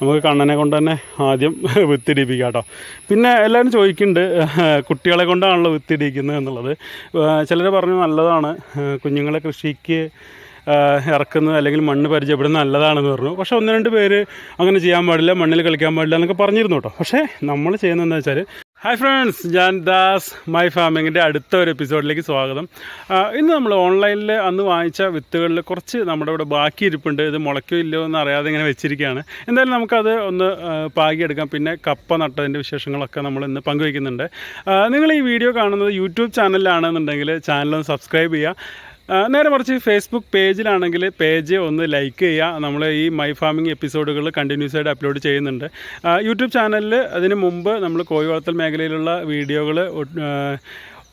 നമുക്ക് കണ്ണനെ കൊണ്ട് തന്നെ ആദ്യം വിത്തിടിപ്പിക്കാം കേട്ടോ. പിന്നെ എല്ലാവരും ചോദിക്കുന്നുണ്ട് കുട്ടികളെ കൊണ്ടാണല്ലോ വിത്തിടിക്കുന്നത് എന്നുള്ളത്. ചിലർ പറഞ്ഞു നല്ലതാണ് കുഞ്ഞുങ്ങളെ കൃഷിക്ക് ഇറക്കുന്നത് അല്ലെങ്കിൽ മണ്ണ് പരിചയപ്പെടുന്നത് നല്ലതാണെന്ന് പറഞ്ഞു. പക്ഷേ ഒന്ന് രണ്ട് പേര് അങ്ങനെ ചെയ്യാൻ പാടില്ല മണ്ണിൽ കളിക്കാൻ പാടില്ല എന്നൊക്കെ പറഞ്ഞിരുന്നു കേട്ടോ. പക്ഷേ നമ്മൾ ചെയ്യുന്നത് എന്താ വെച്ചാൽ ഹായ് ഫ്രണ്ട്സ് ഞാൻ ദാസ് മൈ ഫാമിങ്ങിന്റെ അടുത്ത ഒരു എപ്പിസോഡിലേക്ക് സ്വാഗതം ഇന്ന് നമ്മൾ ഓൺലൈനിൽ അന്ന് വാങ്ങിച്ച വിത്തുകളിൽ കുറച്ച് നമ്മുടെ ഇവിടെ ബാക്കി ഇരിപ്പുണ്ട്. ഇത് മുളയ്ക്കോ ഇല്ലയോ എന്ന് അറിയാതെ ഇങ്ങനെ വെച്ചിരിക്കുകയാണ്. എന്തായാലും നമുക്കത് ഒന്ന് പാകിയെടുക്കാം. പിന്നെ കപ്പ നട്ടതിന്റെ വിശേഷങ്ങളൊക്കെ നമ്മൾ ഇന്ന് പങ്കുവയ്ക്കുന്നുണ്ട്. നിങ്ങൾ ഈ വീഡിയോ കാണുന്നത് യൂട്യൂബ് ചാനലിലാണെന്നുണ്ടെങ്കിൽ ചാനലൊന്ന് സബ്സ്ക്രൈബ് ചെയ്യുക. നേരെ മറിച്ച് ഫേസ്ബുക്ക് പേജിലാണെങ്കിൽ പേജ് ഒന്ന് ലൈക്ക് ചെയ്യുക. നമ്മൾ ഈ മൈ ഫാമിംഗ് എപ്പിസോഡുകൾ കണ്ടിന്യൂസ് ആയിട്ട് അപ്ലോഡ് ചെയ്യുന്നുണ്ട്. യൂട്യൂബ് ചാനലിൽ അതിന് മുമ്പ് നമ്മൾ കോഴി വളർത്തൽ മേഖലയിലുള്ള വീഡിയോകൾ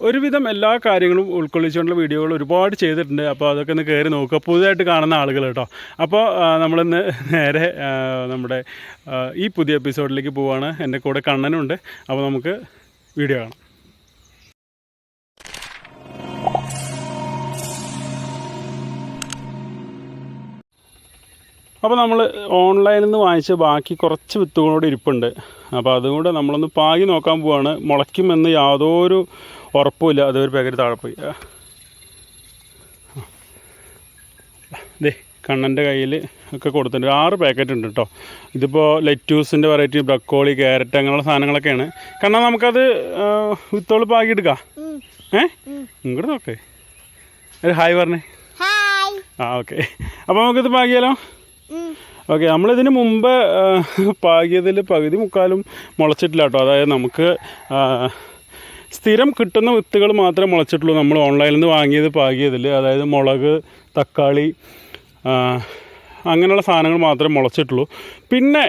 ഒരുവിധം എല്ലാ കാര്യങ്ങളും ഉൾക്കൊള്ളിച്ചുകൊണ്ടുള്ള വീഡിയോകൾ ഒരുപാട് ചെയ്തിട്ടുണ്ട്. അപ്പോൾ അതൊക്കെ ഒന്ന് കയറി നോക്കുക. പുതുതായിട്ട് കാണുന്ന ആളുകൾ കേട്ടോ. അപ്പോൾ നമ്മളിന്ന് നേരെ നമ്മുടെ ഈ പുതിയ എപ്പിസോഡിലേക്ക് പോവുകയാണ് എന്റെ കൂടെ കണ്ണനുണ്ട്. അപ്പോൾ നമുക്ക് വീഡിയോ കാണാം. അപ്പോൾ നമ്മൾ ഓൺലൈനിൽ നിന്ന് വാങ്ങിച്ച ബാക്കി കുറച്ച് വിത്തുകളോട് ഇരിപ്പുണ്ട്. അപ്പോൾ അതുകൊണ്ട് നമ്മളൊന്ന് പാകി നോക്കാൻ പോവാണ്. മുളയ്ക്കുമെന്ന് യാതൊരു ഉറപ്പുമില്ല. അതൊരു പാക്കറ്റ് താഴെ പോയി. ദേ കണ്ണന്റെ കയ്യിൽ ഒക്കെ കൊടുത്തിട്ടുണ്ട്. ആറ് പാക്കറ്റ് ഉണ്ട് കേട്ടോ ഇതിപ്പോൾ ലെറ്റ്യൂസിന്റെ വെറൈറ്റി ബ്രക്കോളി ക്യാരറ്റ് അങ്ങനെയുള്ള സാധനങ്ങളൊക്കെയാണ്. കണ്ണാ നമുക്കത് ആ, വിത്തുകൾ പാകി എടുക്കാം ഏ? ഇങ്ങോട്ട് നോക്കേ. ഒരു ഹായ് പറഞ്ഞേ. ആ ഓക്കെ. അപ്പോൾ നമുക്കിത് പാകിയാലോ. ഓക്കെ നമ്മളിതിന് മുമ്പ് പാകിയതിൽ പകുതി മുക്കാലും മുളച്ചിട്ടില്ല കേട്ടോ അതായത് നമുക്ക് സ്ഥിരം കിട്ടുന്ന വിത്തുകൾ മാത്രമേ മുളച്ചിട്ടുള്ളൂ. നമ്മൾ ഓൺലൈനിൽ നിന്ന് വാങ്ങിയത് പാകിയതിൽ അതായത് മുളക് തക്കാളി അങ്ങനെയുള്ള സാധനങ്ങൾ മാത്രമേ മുളച്ചിട്ടുള്ളൂ. പിന്നെ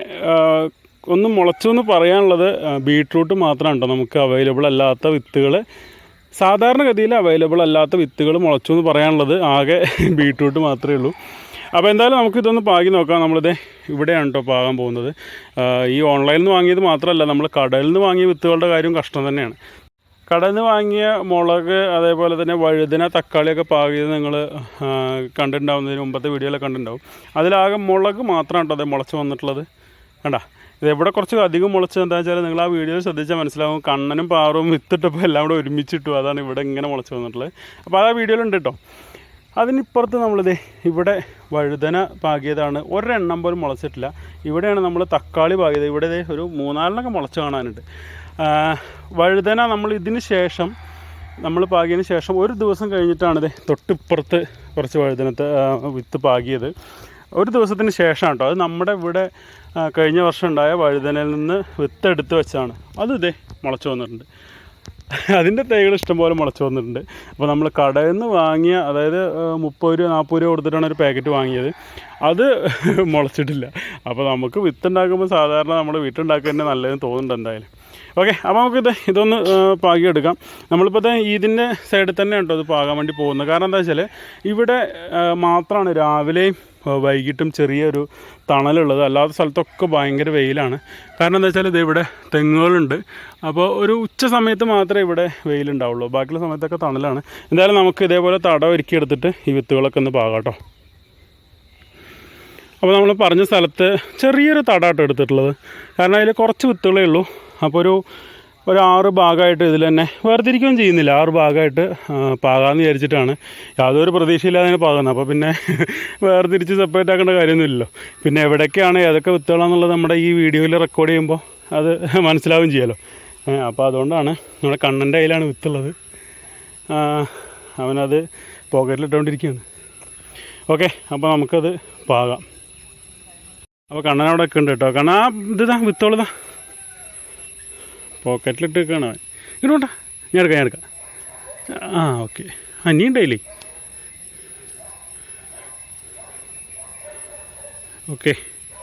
ഒന്ന് മുളച്ചു എന്ന് പറയാനുള്ളത് ബീട്രൂട്ട് മാത്രമാണ് കേട്ടോ നമുക്ക് അവൈലബിൾ അല്ലാത്ത വിത്തുകൾ സാധാരണഗതിയിൽ അവൈലബിൾ അല്ലാത്ത വിത്തുകൾ മുളച്ചു എന്ന് പറയാനുള്ളത് ആകെ ബീട്രൂട്ട് മാത്രമേ ഉള്ളൂ. അപ്പോൾ എന്തായാലും നമുക്ക് ഇതൊന്ന് പാകി നോക്കാം. നമ്മളിത് ഇവിടെയാണ് കേട്ടോ പാകാൻ പോകുന്നത്. ഈ ഓൺലൈനിൽ നിന്ന് വാങ്ങിയത് മാത്രമല്ല നമ്മൾ കടലിൽ നിന്ന് വാങ്ങിയ വിത്തുകളുടെ കാര്യം കഷ്ടം തന്നെയാണ്. കടയിൽ നിന്ന് വാങ്ങിയ മുളക് അതേപോലെ തന്നെ വഴുതന തക്കാളിയൊക്കെ പാകിയത് നിങ്ങൾ കണ്ടിട്ടുണ്ടാവുന്നതിന് മുമ്പത്തെ വീഡിയോയിലൊക്കെ കണ്ടിട്ടുണ്ടാവും. അതിലാകെ മുളക് മാത്രമാണ് കേട്ടോ അത് മുളച്ച് വന്നിട്ടുള്ളത്. കണ്ടാ? ഇത് എവിടെ കുറച്ച് അധികം മുളച്ചത് എന്താ വെച്ചാൽ നിങ്ങൾ ആ വീഡിയോ ശ്രദ്ധിച്ചാൽ മനസ്സിലാവും. കണ്ണനും പാറും വിത്തിട്ടപ്പോൾ എല്ലാം കൂടെ ഒരുമിച്ചിട്ടു. അതാണ് ഇവിടെ ഇങ്ങനെ മുളച്ച് വന്നിട്ടുള്ളത്. അപ്പോൾ അത് ആ വീഡിയോയിലുണ്ട് കേട്ടോ അതിനിപ്പുറത്ത് നമ്മളിത് ഇവിടെ വഴുതന പാകിയതാണ്. ഒരെണ്ണം പോലും മുളച്ചിട്ടില്ല. ഇവിടെയാണ് നമ്മൾ തക്കാളി പാകിയത്. ഇവിടെ ഒരു മൂന്നാലിനൊക്കെ മുളച്ച് കാണാനുണ്ട്. വഴുതന നമ്മൾ ഇതിന് ശേഷം നമ്മൾ പാകിയതിന് ശേഷം ഒരു ദിവസം കഴിഞ്ഞിട്ടാണിത് തൊട്ടിപ്പുറത്ത് കുറച്ച് വഴുതനത്തെ വിത്ത് പാകിയത്. ഒരു ദിവസത്തിന് ശേഷമാണ് കേട്ടോ. അത് നമ്മുടെ ഇവിടെ കഴിഞ്ഞ വർഷം ഉണ്ടായ വഴുതനയിൽ നിന്ന് വിത്തെടുത്ത് വെച്ചാണ് അത് ഇതേ മുളച്ച് വന്നിട്ടുണ്ട്. അതിന്റെ തൈകൾ ഇഷ്ടംപോലെ മുളച്ച് വന്നിട്ടുണ്ട്. അപ്പോൾ നമ്മൾ കടയിൽ നിന്ന് വാങ്ങിയ അതായത് മുപ്പത് രൂപ നാൽപ്പത് രൂപ കൊടുത്തിട്ടാണ് ഒരു പാക്കറ്റ് വാങ്ങിയത്. അത് മുളച്ചിട്ടില്ല. അപ്പോൾ നമുക്ക് വിത്ത് ഉണ്ടാക്കുമ്പോൾ സാധാരണ നമ്മൾ വീട്ടുണ്ടാക്കുക തന്നെ നല്ലതെന്ന് തോന്നുന്നുണ്ട് എന്തായാലും. ഓക്കെ അപ്പോൾ നമുക്കിത് ഇതൊന്ന് പാകിയെടുക്കാം. നമ്മളിപ്പോൾ ഇത് ഇതിന്റെ സൈഡിൽ തന്നെ ഉണ്ടോ ഇത് പാകാൻ വേണ്ടി പോകുന്നത്. കാരണം എന്താ വെച്ചാൽ ഇവിടെ മാത്രമാണ് രാവിലെയും വൈകിട്ടും ചെറിയൊരു തണലുള്ളത്. അല്ലാത്ത സ്ഥലത്തൊക്കെ ഭയങ്കര വെയിലാണ്. കാരണം എന്താ വെച്ചാൽ ഇത് ഇവിടെ തെങ്ങുകളുണ്ട്. അപ്പോൾ ഒരു ഉച്ച സമയത്ത് മാത്രമേ ഇവിടെ വെയിലുണ്ടാവുള്ളൂ. ബാക്കിയുള്ള സമയത്തൊക്കെ തണലാണ്. എന്തായാലും നമുക്ക് ഇതേപോലെ തടം ഒരുക്കി എടുത്തിട്ട് ഈ വിത്തുകളൊക്കെ ഒന്ന് പാകാം കേട്ടോ. അപ്പോൾ നമ്മൾ പറഞ്ഞ സ്ഥലത്ത് ചെറിയൊരു തടാട്ടം എടുത്തിട്ടുള്ളത്. കാരണം അതിൽ കുറച്ച് വിത്തുകളേ ഉള്ളൂ. അപ്പോൾ ഒരു ഒരു ആറ് ഭാഗമായിട്ട് ഇതിൽ തന്നെ വേർതിരിക്കുകയും ചെയ്യുന്നില്ല. ആറ് ഭാഗമായിട്ട് പാകാമെന്ന് വിചാരിച്ചിട്ടാണ്. യാതൊരു പ്രതീക്ഷയില്ലാതെ തന്നെ പാകുന്നത്. അപ്പോൾ പിന്നെ വേർതിരിച്ച് സെപ്പറേറ്റ് ആക്കേണ്ട കാര്യമൊന്നുമില്ലല്ലോ. പിന്നെ എവിടേക്കാണ് ഏതൊക്കെ വിത്തുകളാണെന്നുള്ളത് നമ്മുടെ ഈ വീഡിയോയിൽ റെക്കോർഡ് ചെയ്യുമ്പോൾ അത് മനസ്സിലാവുകയും ചെയ്യാമല്ലോ അപ്പോൾ അതുകൊണ്ടാണ് നമ്മുടെ കണ്ണന്റെ കയ്യിലാണ് വിത്തുള്ളത്. അവനത് പോക്കറ്റിലിട്ടുകൊണ്ടിരിക്കുകയാണ് ഓക്കെ അപ്പോൾ നമുക്കത് പാകാം. അപ്പോൾ കണ്ണൻ അവിടെ ഒക്കെ ഉണ്ട് കേട്ടോ കണ്ണാ ഇതാ വിത്തോളതാ പോക്കറ്റിലിട്ട് വെക്കുകയാണ് അവൻ. ഇങ്ങോട്ടാ ഞാൻ എടുക്കാം ഞാൻ എടുക്കാം. ആ ഓക്കെ ആ നീ ഉണ്ടായില്ലേ ഓക്കെ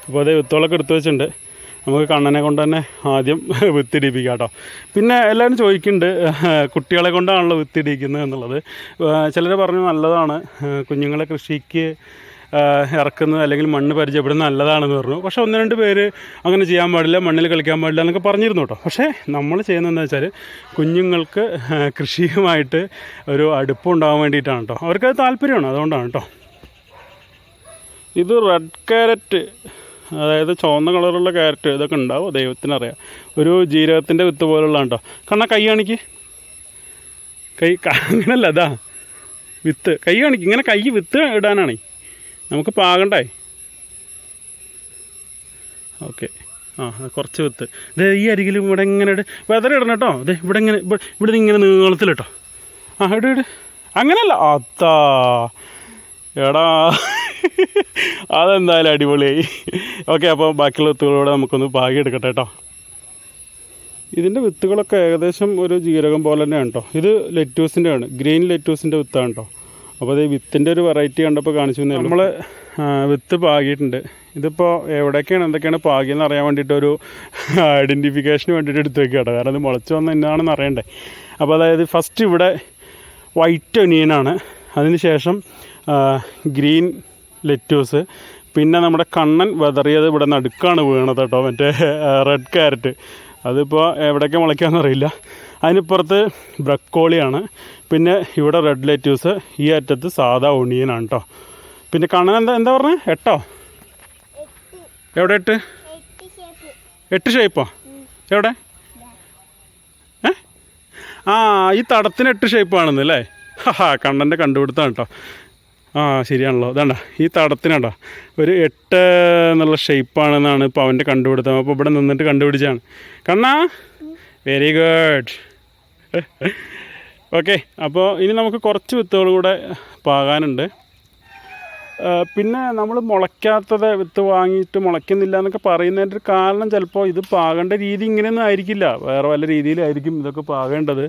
അപ്പോൾ അതേ വിത്തോളൊക്കെ എടുത്തു വെച്ചിട്ടുണ്ട്. നമുക്ക് കണ്ണനെ കൊണ്ട് തന്നെ ആദ്യം വിത്തിടിപ്പിക്കാം കേട്ടോ. പിന്നെ എല്ലാവരും ചോദിക്കുന്നുണ്ട് കുട്ടികളെ കൊണ്ടാണല്ലോ വിത്തിടിക്കുന്നത് എന്നുള്ളത്. ചിലർ പറഞ്ഞു നല്ലതാണ് കുഞ്ഞുങ്ങളെ കൃഷിക്ക് ആ, ഇറക്കുന്നത് അല്ലെങ്കിൽ മണ്ണ് പരിചയപ്പെടുന്നത് നല്ലതാണെന്ന് പറഞ്ഞു. പക്ഷേ ഒന്ന് രണ്ട് പേര് അങ്ങനെ ചെയ്യാൻ പാടില്ല മണ്ണിൽ കളിക്കാൻ പാടില്ല എന്നൊക്കെ പറഞ്ഞിരുന്നു കേട്ടോ. പക്ഷേ നമ്മൾ ചെയ്യുന്നതെന്ന് വെച്ചാൽ കുഞ്ഞുങ്ങൾക്ക് കൃഷിയുമായിട്ട് ഒരു അടുപ്പുണ്ടാകാൻ വേണ്ടിയിട്ടാണ് കേട്ടോ. അവർക്കത് താല്പര്യമാണ് അതുകൊണ്ടാണ് കേട്ടോ. ഇത് റെഡ് ക്യാരറ്റ് അതായത് ചുവന്ന കളറുള്ള ക്യാരറ്റ് ഇതൊക്കെ ഉണ്ടാവും ദൈവത്തിനറിയാം. ഒരു ജീരകത്തിന്റെ വിത്ത് പോലുള്ള കേട്ടോ. കണ്ണ കൈ കാണിക്ക്. ക- അങ്ങനല്ല അതാ വിത്ത്. കൈ കാണിക്ക് ഇങ്ങനെ കൈ വിത്ത് ഇടാനാണേ. നമുക്ക് പാകണ്ടേ ഓക്കെ. ആ കുറച്ച് വിത്ത്. ഇത് ഈ അരികിൽ ഇവിടെ ഇങ്ങനെ ഇട്. വെതറി ഇടണം കേട്ടോ. അതെ ഇവിടെ ഇങ്ങനെ ഇവിടെ ഇങ്ങനെ നീളത്തിൽ കേട്ടോ ആ ഇട് ഇട്. അങ്ങനല്ല അത്താ. എടാ. അതെന്തായാലും അടിപൊളിയായി. ഓക്കെ അപ്പോൾ ബാക്കിയുള്ള വിത്തുകളോടെ നമുക്കൊന്ന് പാകി എടുക്കട്ടെ കേട്ടോ. ഇതിന്റെ വിത്തുകളൊക്കെ ഏകദേശം ഒരു ജീരകം പോലെ തന്നെയാണ് കേട്ടോ. ഇത് ലെറ്റൂസിന്റെ ആണ് ഗ്രീൻ ലെറ്റൂസിന്റെ വിത്താണ് കേട്ടോ. അപ്പോൾ അത് വിത്തിന്റെ ഒരു വെറൈറ്റി കണ്ടപ്പോൾ കാണിച്ചു തന്നെ നമ്മൾ വിത്ത് പാകിയിട്ടുണ്ട്. ഇതിപ്പോൾ എവിടെയൊക്കെയാണ് എന്തൊക്കെയാണ് പാകിയെന്ന് അറിയാൻ വേണ്ടിയിട്ട് ഒരു ഐഡന്റിഫിക്കേഷന് വേണ്ടിയിട്ട് എടുത്ത് വെക്കുക കേട്ടോ. കാരണം ഇത് മുളച്ച് വന്ന എന്നാണെന്ന് അറിയണ്ടേ. അപ്പോൾ അതായത് ഫസ്റ്റ് ഇവിടെ വൈറ്റ് ഒനിയനാണ് അതിന് ശേഷം ഗ്രീൻ ലെറ്റ്യൂസ് പിന്നെ നമ്മുടെ കണ്ണൻ വെതറിയത് ഇവിടെ നടുക്കാണ് വീണത് കേട്ടോ. മറ്റേ റെഡ് ക്യാരറ്റ് അതിപ്പോൾ എവിടെയൊക്കെ മുളയ്ക്കാമെന്നറിയില്ല അതിനിപ്പുറത്ത് ബ്രക്കോളിയാണ്. പിന്നെ ഇവിടെ റെഡ് ലെറ്റ്യൂസ് ഈ അറ്റത്ത് സാധാ ഒണിയനാണ് കേട്ടോ പിന്നെ കണ്ണൻ എന്താ എന്താ പറഞ്ഞത് എട്ടോ? എവിടെ എട്ട്? എട്ട് ഷേപ്പോ എവിടെ? ആ ഈ തടത്തിന് എട്ട് ഷേപ്പ് ആണെന്ന് അല്ലേ ഹാ കണ്ണന്റെ കണ്ടുപിടുത്താണ് കേട്ടോ ആ ശരിയാണല്ലോ. അതാണ്ട ഈ തടത്തിനാണ്ടോ ഒരു എട്ട് എന്നുള്ള ഷേപ്പാണെന്നാണ് ഇപ്പോൾ അവന്റെ കണ്ടുപിടുത്തം. അപ്പോൾ ഇവിടെ നിന്നിട്ട് കണ്ടുപിടിച്ചാണ് കണ്ണാ വെരി ഗുഡ് ഓക്കെ അപ്പോൾ ഇനി നമുക്ക് കുറച്ച് വിത്തുകൾ കൂടെ പാകാനുണ്ട്. പിന്നെ നമ്മൾ മുളയ്ക്കാത്തത് വിത്ത് വാങ്ങിയിട്ട് മുളയ്ക്കുന്നില്ല എന്നൊക്കെ പറയുന്നതിന്റെ ഒരു കാരണം ചിലപ്പോൾ ഇത് പാകേണ്ട രീതി ഇങ്ങനെയൊന്നും ആയിരിക്കില്ല. വേറെ വല്ല രീതിയിലായിരിക്കും ഇതൊക്കെ പാകേണ്ടത്.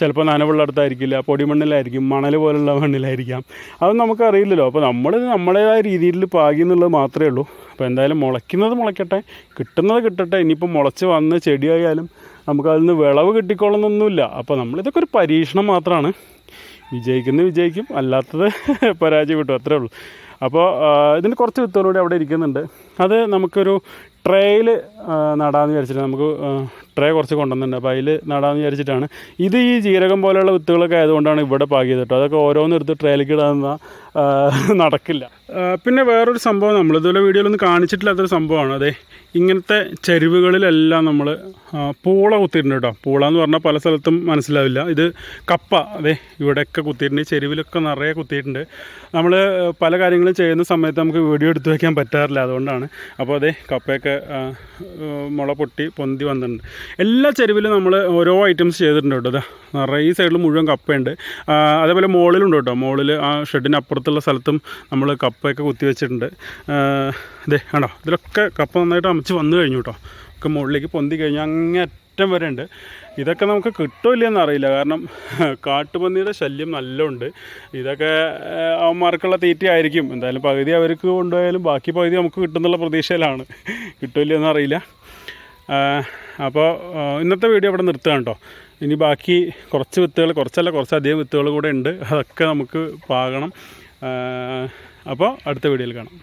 ചിലപ്പോൾ നനവുള്ളിടത്തായിരിക്കില്ല പൊടിമണ്ണിലായിരിക്കും മണൽ പോലുള്ള മണ്ണിലായിരിക്കാം. അതൊന്നും നമുക്കറിയില്ലല്ലോ. അപ്പോൾ നമ്മൾ നമ്മുടേതായ രീതിയിൽ പാകി എന്നുള്ളത് മാത്രമേ ഉള്ളൂ. അപ്പോൾ എന്തായാലും മുളയ്ക്കുന്നത് മുളയ്ക്കട്ടെ. കിട്ടുന്നത് കിട്ടട്ടെ. ഇനിയിപ്പോൾ മുളച്ച് വന്ന് ചെടിയായാലും നമുക്കതിൽ നിന്ന് വിളവ് കിട്ടിക്കോളുന്നൊന്നുമില്ല. അപ്പോൾ നമ്മളിതൊക്കെ ഒരു പരീക്ഷണം മാത്രമാണ് വിജയിക്കുന്നത് വിജയിക്കും. അല്ലാത്തത് പരാജയപ്പെട്ടു. അത്രേ ഉള്ളൂ. അപ്പോൾ ഇതിന് കുറച്ച് വിത്തുകളൂടെ അവിടെ ഇരിക്കുന്നുണ്ട്. അത് നമുക്കൊരു ട്രെയിൽ നടാമെന്ന് വിചാരിച്ചിട്ട് നമുക്ക് ട്രേ കുറച്ച് കൊണ്ടുവന്നിട്ടുണ്ട്. അപ്പോൾ അതിൽ നടാമെന്ന് വിചാരിച്ചിട്ടാണ്. ഇത് ഈ ജീരകം പോലെയുള്ള വിത്തുകളൊക്കെ ആയതുകൊണ്ടാണ് ഇവിടെ പാകിയത് കേട്ടോ. അതൊക്കെ ഓരോന്ന് എടുത്ത് ട്രേയിലേക്ക് ഇടാമെന്ന നടക്കില്ല. പിന്നെ വേറൊരു സംഭവം നമ്മൾ ഇതുപോലെ വീഡിയോയിലൊന്നും കാണിച്ചിട്ടില്ലാത്തൊരു സംഭവമാണ്. അതെ ഇങ്ങനത്തെ ചരിവുകളിലെല്ലാം നമ്മൾ പൂള കുത്തിയിട്ടുണ്ട് കേട്ടോ. പൂള എന്ന് പറഞ്ഞാൽ പല സ്ഥലത്തും മനസ്സിലാവില്ല. ഇത് കപ്പ അതെ ഇവിടെയൊക്കെ കുത്തിയിട്ടുണ്ട്. ചെരുവിലൊക്കെ നിറയെ കുത്തിയിട്ടുണ്ട്. നമ്മൾ പല കാര്യങ്ങളും ചെയ്യുന്ന സമയത്ത് നമുക്ക് വീഡിയോ എടുത്തു വയ്ക്കാൻ പറ്റാറില്ല. അതുകൊണ്ടാണ്. അപ്പോൾ അതെ കപ്പയൊക്കെ മുള പൊട്ടി പൊന്തി വന്നിട്ടുണ്ട്. എല്ലാ ചെരുവിലും നമ്മൾ ഓരോ ഐറ്റംസ് ചെയ്തിട്ടുണ്ട് കേട്ടോ. അതാ നിറയെ സൈഡിൽ മുഴുവൻ കപ്പയുണ്ട്. അതേപോലെ മുകളിലുണ്ട് കേട്ടോ. മുകളിൽ ആ ഷെഡിന് അപ്പുറത്തുള്ള സ്ഥലത്തും നമ്മൾ കപ്പയൊക്കെ കുത്തി വെച്ചിട്ടുണ്ട്. ഇതേ കണ്ടോ? ഇതിലൊക്കെ കപ്പ നന്നായിട്ട് അമച്ച് വന്നു കഴിഞ്ഞു കേട്ടോ. ഒക്കെ മുകളിലേക്ക് പൊന്തി കഴിഞ്ഞാൽ അങ്ങേ അറ്റം വരെ ഉണ്ട്. ഇതൊക്കെ നമുക്ക് കിട്ടില്ലെന്ന് അറിയില്ല. കാരണം കാട്ടുപന്നിയുടെ ശല്യം നല്ലുണ്ട്. ഇതൊക്കെ അവന്മാർക്കുള്ള തീറ്റ ആയിരിക്കും. എന്തായാലും പകുതി അവർക്ക് കൊണ്ടുപോയാലും ബാക്കി പകുതി നമുക്ക് കിട്ടുന്നുള്ള പ്രതീക്ഷയിലാണ്. കിട്ടില്ലെന്ന് അറിയില്ല. അപ്പോൾ ഇന്നത്തെ വീഡിയോ ഇവിടെ നിർത്തുകയാണ് കേട്ടോ ഇനി ബാക്കി കുറച്ച് വിത്തുകൾ കുറച്ചല്ല കുറച്ചധികം വിത്തുകൾ കൂടെ ഉണ്ട്. അതൊക്കെ നമുക്ക് പാകണം. അപ്പോൾ അടുത്ത വീഡിയോയിൽ കാണാം.